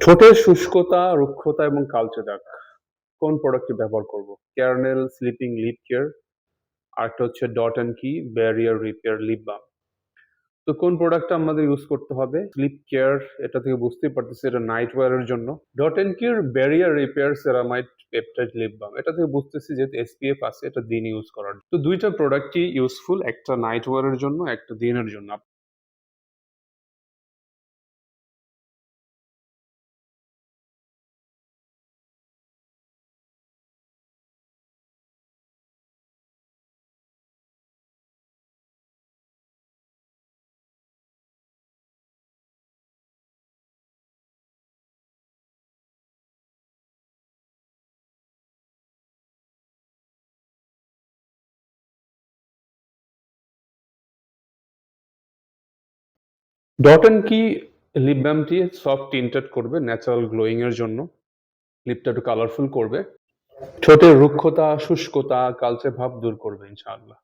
ঠোঁটের শুষ্কতা, রুক্ষতা এবং কালচে দাগ। কোন প্রোডাক্টটি ব্যবহার করব? ক্যারনেল স্লিপিং লিপ কেয়ার আরেকটা হচ্ছে dot and key barrier repair lip balm তো কোন প্রোডাক্টটা আমাদের ইউজ করতে হবে? স্লিপ কেয়ার এটা থেকে বুঝতেই পারতেছি এটা নাইট ওয়্যারের জন্য। Dot and Kiir barrier repair ceramide peptide lip balm এটা থেকে বুঝতেছি যেহেতু এসপিএফ আছে এটা দিন ইউজ করার তো দুইটা প্রোডাক্টই ইউজফুল একটা নাইট ওয়্যারের জন্য, একটা দিনের জন্য। ডট অ্যান্ড কি লিপ ব্যামটি সফট টিন্টেড করবে ন্যাচারাল গ্লোয়িং এর জন্য। লিপটা একটু কালারফুল করবে। ঠোঁটের রুক্ষতা, শুষ্কতা, কালচে ভাব দূর করবে, ইনশাআল্লাহ।